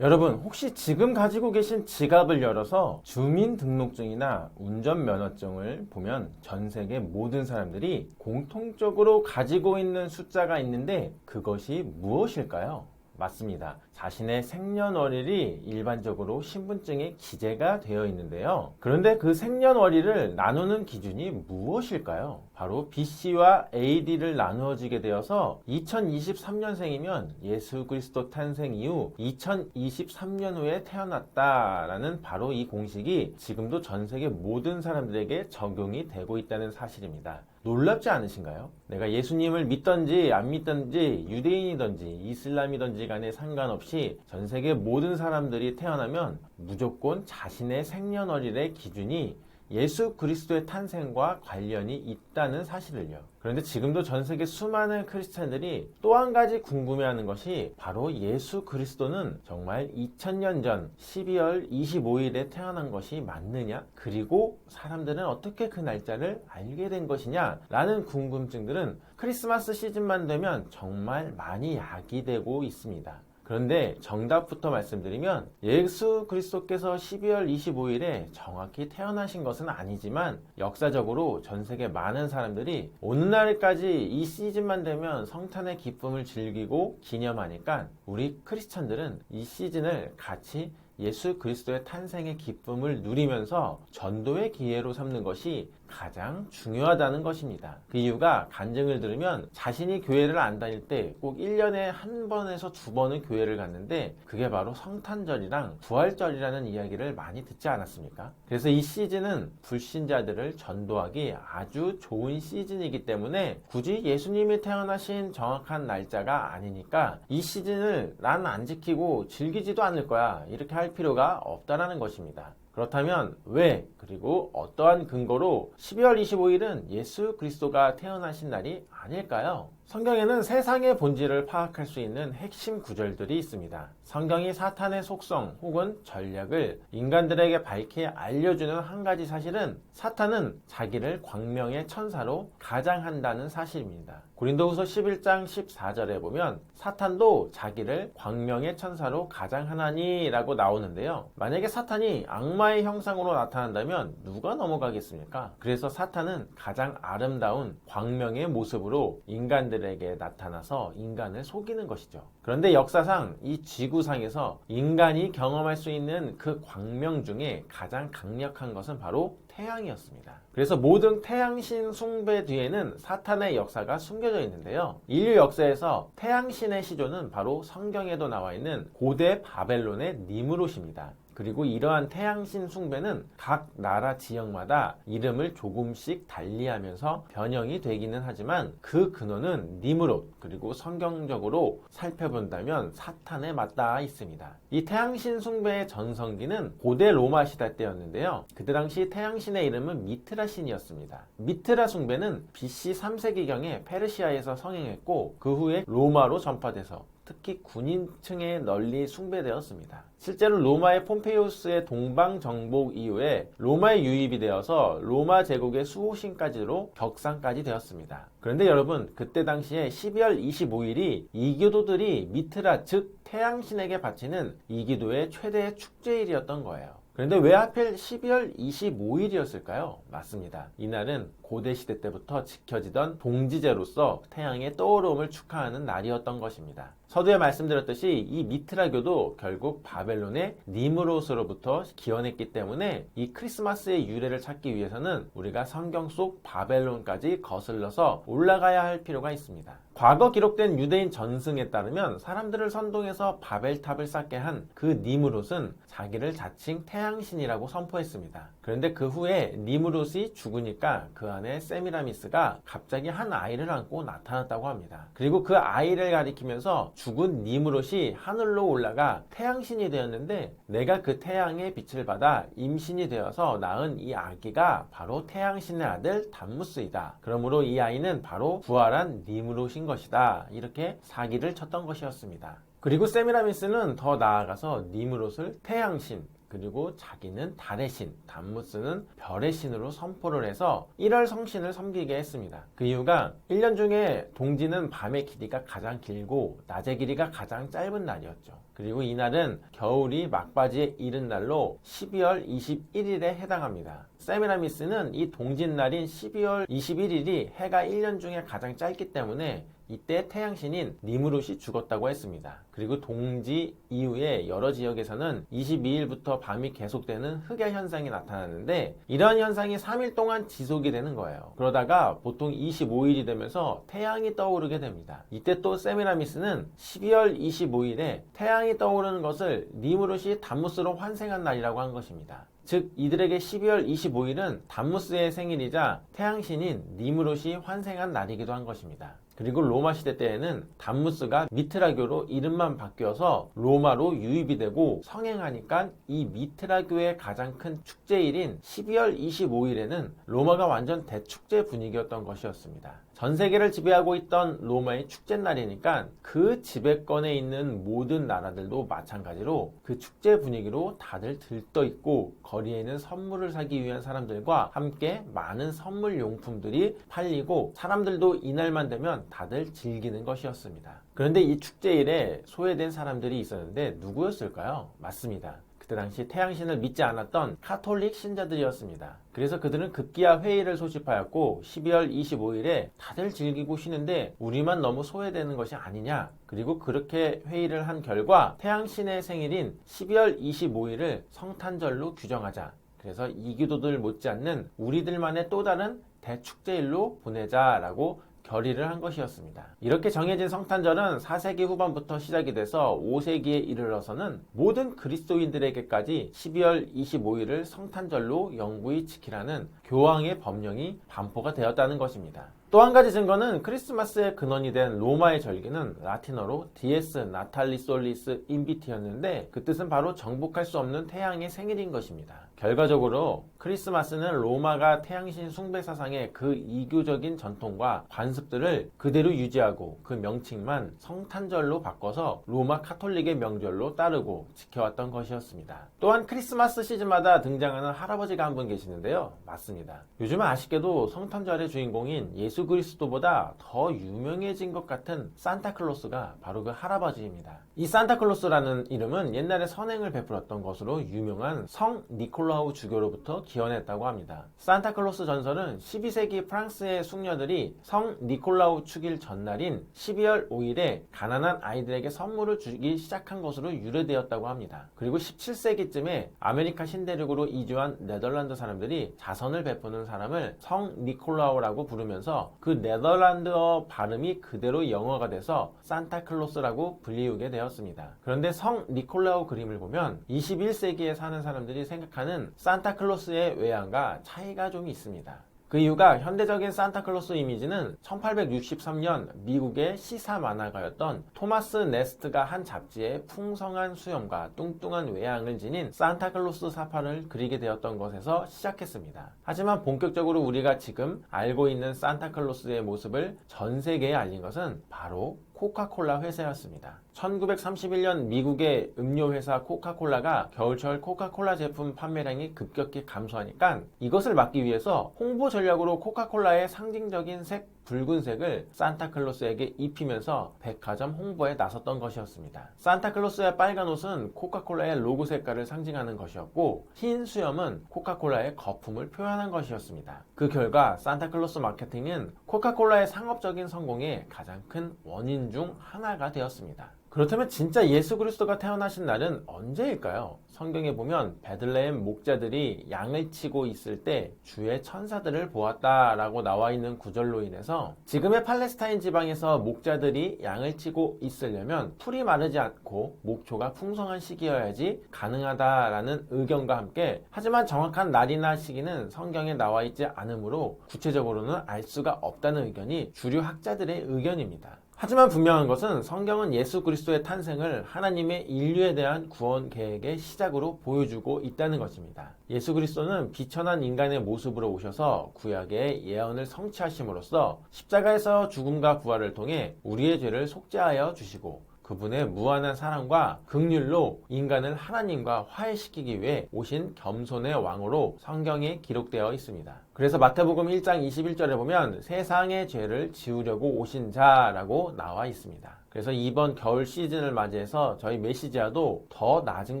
여러분 혹시 지금 가지고 계신 지갑을 열어서 주민등록증이나 운전면허증을 보면 전 세계 모든 사람들이 공통적으로 가지고 있는 숫자가 있는데 그것이 무엇일까요? 맞습니다. 자신의 생년월일이 일반적으로 신분증에 기재가 되어 있는데요. 그런데 그 생년월일을 나누는 기준이 무엇일까요? 바로 BC와 AD를 나누어지게 되어서 2023년생이면 예수 그리스도 탄생 이후 2023년 후에 태어났다라는 바로 이 공식이 지금도 전 세계 모든 사람들에게 적용이 되고 있다는 사실입니다. 놀랍지 않으신가요? 내가 예수님을 믿던지 안 믿던지 유대인이든지 이슬람이든지 간에 상관없이 전 세계 모든 사람들이 태어나면 무조건 자신의 생년월일의 기준이 예수 그리스도의 탄생과 관련이 있다는 사실을요. 그런데 지금도 전 세계 수많은 크리스찬들이 또 한 가지 궁금해하는 것이 바로 예수 그리스도는 정말 2000년 전 12월 25일에 태어난 것이 맞느냐? 그리고 사람들은 어떻게 그 날짜를 알게 된 것이냐? 라는 궁금증들은 크리스마스 시즌만 되면 정말 많이 야기되고 있습니다. 그런데 정답부터 말씀드리면 예수 그리스도께서 12월 25일에 정확히 태어나신 것은 아니지만 역사적으로 전 세계 많은 사람들이 오늘날까지 이 시즌만 되면 성탄의 기쁨을 즐기고 기념하니까 우리 크리스천들은 이 시즌을 같이 예수 그리스도의 탄생의 기쁨을 누리면서 전도의 기회로 삼는 것이 가장 중요하다는 것입니다. 그 이유가 간증을 들으면 자신이 교회를 안 다닐 때 꼭 1년에 한 번에서 두 번은 교회를 갔는데 그게 바로 성탄절이랑 부활절이라는 이야기를 많이 듣지 않았습니까? 그래서 이 시즌은 불신자들을 전도하기 아주 좋은 시즌이기 때문에 굳이 예수님이 태어나신 정확한 날짜가 아니니까 이 시즌을 난 안 지키고 즐기지도 않을 거야. 이렇게 할 필요가 없다라는 것입니다. 그렇다면 왜 그리고 어떠한 근거로 12월 25일은 예수 그리스도가 태어나신 날이 아닐까요? 성경에는 세상의 본질을 파악할 수 있는 핵심 구절들이 있습니다. 성경이 사탄의 속성 혹은 전략을 인간들에게 밝히 알려주는 한 가지 사실은 사탄은 자기를 광명의 천사로 가장한다는 사실입니다. 고린도후서 11장 14절에 보면 사탄도 자기를 광명의 천사로 가장하나니라고 나오는데요. 만약에 사탄이 악마의 형상으로 나타난다면 누가 넘어가겠습니까? 그래서 사탄은 가장 아름다운 광명의 모습으로 인간들에게 나타나서 인간을 속이는 것이죠. 그런데 역사상 이 지구상에서 인간이 경험할 수 있는 그 광명 중에 가장 강력한 것은 바로 태양이었습니다. 그래서 모든 태양신 숭배 뒤에는 사탄의 역사가 숨겨져 있는데요. 인류 역사에서 태양신의 시조는 바로 성경에도 나와 있는 고대 바벨론의 니무롯입니다. 그리고 이러한 태양신 숭배는 각 나라 지역마다 이름을 조금씩 달리하면서 변형이 되기는 하지만 그 근원은 니무롯 그리고 성경적으로 살펴본다면 사탄에 맞닿아 있습니다. 이 태양신 숭배의 전성기는 고대 로마 시대 때였는데요. 그때 당시 태양신의 이름은 미트라 신이었습니다. 미트라 숭배는 BC 3세기경에 페르시아에서 성행했고 그 후에 로마로 전파돼서 특히 군인층에 널리 숭배되었습니다. 실제로 로마의 폼페이오스의 동방 정복 이후에 로마에 유입이 되어서 로마 제국의 수호신까지로 격상까지 되었습니다. 그런데 여러분 그때 당시에 12월 25일이 이교도들이 미트라 즉 태양신에게 바치는 이기도의 최대 축제일이었던 거예요. 그런데 왜 하필 12월 25일이었을까요? 맞습니다. 이날은 고대 시대 때부터 지켜지던 동지제로서 태양의 떠오름을 축하하는 날이었던 것입니다. 서두에 말씀드렸듯이 이 미트라교도 결국 바벨론의 니무롯으로부터 기원했기 때문에 이 크리스마스의 유래를 찾기 위해서는 우리가 성경 속 바벨론까지 거슬러서 올라가야 할 필요가 있습니다. 과거 기록된 유대인 전승에 따르면 사람들을 선동해서 바벨탑을 쌓게 한 그 니무롯은 자기를 자칭 태양신이라고 선포했습니다. 그런데 그 후에 니무롯이 죽으니까 그 안에 세미라미스가 갑자기 한 아이를 안고 나타났다고 합니다. 그리고 그 아이를 가리키면서 죽은 니무롯이 하늘로 올라가 태양신이 되었는데 내가 그 태양의 빛을 받아 임신이 되어서 낳은 이 아기가 바로 태양신의 아들 담무스이다. 그러므로 이 아이는 바로 부활한 니무롯인 것이다. 이렇게 사기를 쳤던 것이었습니다. 그리고 세미라미스는 더 나아가서 니무롯을 태양신, 그리고 자기는 달의 신, 담무스는 별의 신으로 선포를 해서 1월 성신을 섬기게 했습니다. 그 이유가 1년 중에 동지는 밤의 길이가 가장 길고 낮의 길이가 가장 짧은 날이었죠. 그리고 이날은 겨울이 막바지에 이른 날로 12월 21일에 해당합니다. 세미라미스는 이 동짓날인 12월 21일이 해가 1년 중에 가장 짧기 때문에 이때 태양신인 니무롯이 죽었다고 했습니다. 그리고 동지 이후에 여러 지역에서는 22일부터 밤이 계속되는 흑야 현상이 나타나는데 이러한 현상이 3일 동안 지속이 되는 거예요. 그러다가 보통 25일이 되면서 태양이 떠오르게 됩니다. 이때 또 세미라미스는 12월 25일에 태양이 떠오르는 것을 니무롯이 담무스로 환생한 날이라고 한 것입니다. 즉 이들에게 12월 25일은 담무스의 생일이자 태양신인 니무롯이 환생한 날이기도 한 것입니다. 그리고 로마 시대 때에는 담무스가 미트라교로 이름만 바뀌어서 로마로 유입이 되고 성행하니까 이 미트라교의 가장 큰 축제일인 12월 25일에는 로마가 완전 대축제 분위기였던 것이었습니다. 전 세계를 지배하고 있던 로마의 축제 날이니까 그 지배권에 있는 모든 나라들도 마찬가지로 그 축제 분위기로 다들 들떠 있고 거리에는 선물을 사기 위한 사람들과 함께 많은 선물 용품들이 팔리고 사람들도 이날만 되면 다들 즐기는 것이었습니다. 그런데 이 축제일에 소외된 사람들이 있었는데 누구였을까요? 맞습니다. 그때 당시 태양신을 믿지 않았던 카톨릭 신자들이었습니다. 그래서 그들은 급기야 회의를 소집하였고 12월 25일에 다들 즐기고 쉬는데 우리만 너무 소외되는 것이 아니냐. 그리고 그렇게 회의를 한 결과 태양신의 생일인 12월 25일을 성탄절로 규정하자. 그래서 이기도들 못지않는 우리들만의 또 다른 대축제일로 보내자라고 결의를 한 것이었습니다. 이렇게 정해진 성탄절은 4세기 후반부터 시작이 돼서 5세기에 이르러서는 모든 그리스도인들에게까지 12월 25일을 성탄절로 영구히 지키라는 교황의 법령이 반포가 되었다는 것입니다. 또 한 가지 증거는 크리스마스의 근원이 된 로마의 절기는 라틴어로 디에스 나탈리 솔리스 인비티였는데 그 뜻은 바로 정복할 수 없는 태양의 생일인 것입니다. 결과적으로 크리스마스는 로마가 태양신 숭배 사상의 그 이교적인 전통과 관습들을 그대로 유지하고 그 명칭만 성탄절로 바꿔서 로마 카톨릭의 명절로 따르고 지켜왔던 것이었습니다. 또한 크리스마스 시즌마다 등장하는 할아버지가 한 분 계시는데요. 맞습니다. 요즘 아쉽게도 성탄절의 주인공인 예수 그리스도보다 더 유명해진 것 같은 산타클로스가 바로 그 할아버지입니다. 이 산타클로스라는 이름은 옛날에 선행을 베풀었던 것으로 유명한 성 니콜라우 주교로부터 기원했다고 합니다. 산타클로스 전설은 12세기 프랑스의 숙녀들이 성 니콜라우 축일 전날인 12월 5일에 가난한 아이들에게 선물을 주기 시작한 것으로 유래되었다고 합니다. 그리고 17세기쯤에 아메리카 신대륙으로 이주한 네덜란드 사람들이 자선을 베푸는 사람을 성 니콜라우라고 부르면서 그 네덜란드어 발음이 그대로 영어가 돼서 산타클로스라고 불리우게 되었습니다. 그런데 성 니콜라우 그림을 보면 21세기에 사는 사람들이 생각하는 산타클로스의 외양과 차이가 좀 있습니다. 그 이유가 현대적인 산타클로스 이미지는 1863년 미국의 시사 만화가였던 토마스 네스트가 한 잡지에 풍성한 수염과 뚱뚱한 외양을 지닌 산타클로스 사파를 그리게 되었던 것에서 시작했습니다. 하지만 본격적으로 우리가 지금 알고 있는 산타클로스의 모습을 전 세계에 알린 것은 바로 코카콜라 회사였습니다. 1931년 미국의 음료 회사 코카콜라가 겨울철 코카콜라 제품 판매량이 급격히 감소하니까 이것을 막기 위해서 홍보 전략으로 코카콜라의 상징적인 색 붉은색을 산타클로스에게 입히면서 백화점 홍보에 나섰던 것이었습니다. 산타클로스의 빨간 옷은 코카콜라의 로고 색깔을 상징하는 것이었고 흰 수염은 코카콜라의 거품을 표현한 것이었습니다. 그 결과 산타클로스 마케팅은 코카콜라의 상업적인 성공의 가장 큰 원인 중 하나가 되었습니다. 그렇다면 진짜 예수 그리스도가 태어나신 날은 언제일까요? 성경에 보면 베들레헴 목자들이 양을 치고 있을 때 주의 천사들을 보았다라고 나와 있는 구절로 인해서 지금의 팔레스타인 지방에서 목자들이 양을 치고 있으려면 풀이 마르지 않고 목초가 풍성한 시기여야지 가능하다라는 의견과 함께 하지만 정확한 날이나 시기는 성경에 나와 있지 않으므로 구체적으로는 알 수가 없다는 의견이 주류 학자들의 의견입니다. 하지만 분명한 것은 성경은 예수 그리스도의 탄생을 하나님의 인류에 대한 구원 계획의 시작으로 보여주고 있다는 것입니다. 예수 그리스도는 비천한 인간의 모습으로 오셔서 구약의 예언을 성취하심으로써 십자가에서 죽음과 부활을 통해 우리의 죄를 속죄하여 주시고 그분의 무한한 사랑과 극률로 인간을 하나님과 화해시키기 위해 오신 겸손의 왕으로 성경에 기록되어 있습니다. 그래서 마태복음 1장 21절에 보면 세상의 죄를 지우려고 오신 자라고 나와 있습니다. 그래서 이번 겨울 시즌을 맞이해서 저희 메시지아도 더 낮은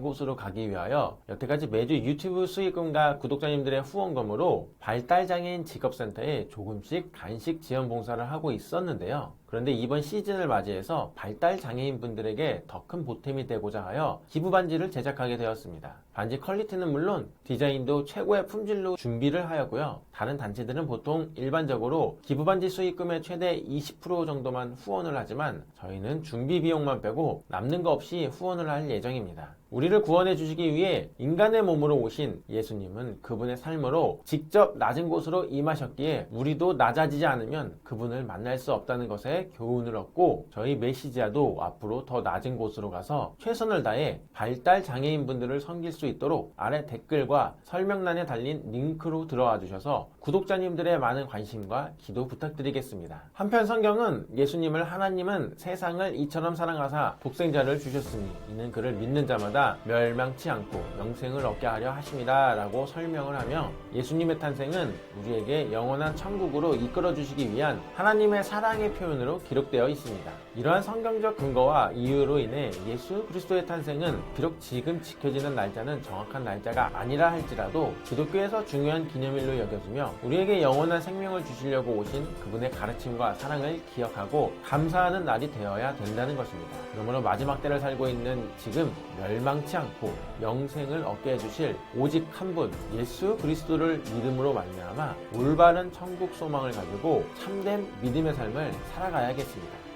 곳으로 가기 위하여 여태까지 매주 유튜브 수익금과 구독자님들의 후원금으로 발달장애인 직업센터에 조금씩 간식 지원 봉사를 하고 있었는데요. 그런데 이번 시즌을 맞이해서 발달 장애인 분들에게 더 큰 보탬이 되고자 하여 기부 반지를 제작하게 되었습니다. 반지 퀄리티는 물론 디자인도 최고의 품질로 준비를 하였고요. 다른 단체들은 보통 일반적으로 기부 반지 수익금의 최대 20% 정도만 후원을 하지만 저희는 준비 비용만 빼고 남는 거 없이 후원을 할 예정입니다. 우리를 구원해 주시기 위해 인간의 몸으로 오신 예수님은 그분의 삶으로 직접 낮은 곳으로 임하셨기에 우리도 낮아지지 않으면 그분을 만날 수 없다는 것에 교훈을 얻고 저희 메시지아도 앞으로 더 낮은 곳으로 가서 최선을 다해 발달 장애인 분들을 섬길 수 있도록 아래 댓글과 설명란에 달린 링크로 들어와 주셔서 구독자님들의 많은 관심과 기도 부탁드리겠습니다. 한편 성경은 예수님을 하나님은 세상을 이처럼 사랑하사 독생자를 주셨으니 이는 그를 믿는 자마다 멸망치 않고 영생을 얻게 하려 하심이다 라고 설명을 하며 예수님의 탄생은 우리에게 영원한 천국으로 이끌어 주시기 위한 하나님의 사랑의 표현으로 기록되어 있습니다. 이러한 성경적 근거와 이유로 인해 예수 그리스도의 탄생은 비록 지금 지켜지는 날짜는 정확한 날짜가 아니라 할지라도 기독교에서 중요한 기념일로 여겨지며 우리에게 영원한 생명을 주시려고 오신 그분의 가르침과 사랑을 기억하고 감사하는 날이 되어야 된다는 것입니다. 그러므로 마지막 때를 살고 있는 지금 멸망치 않고 영생을 얻게 해주실 오직 한 분 예수 그리스도를 믿음으로 말미암아 올바른 천국 소망을 가지고 참된 믿음의 삶을 살아가야겠습니다.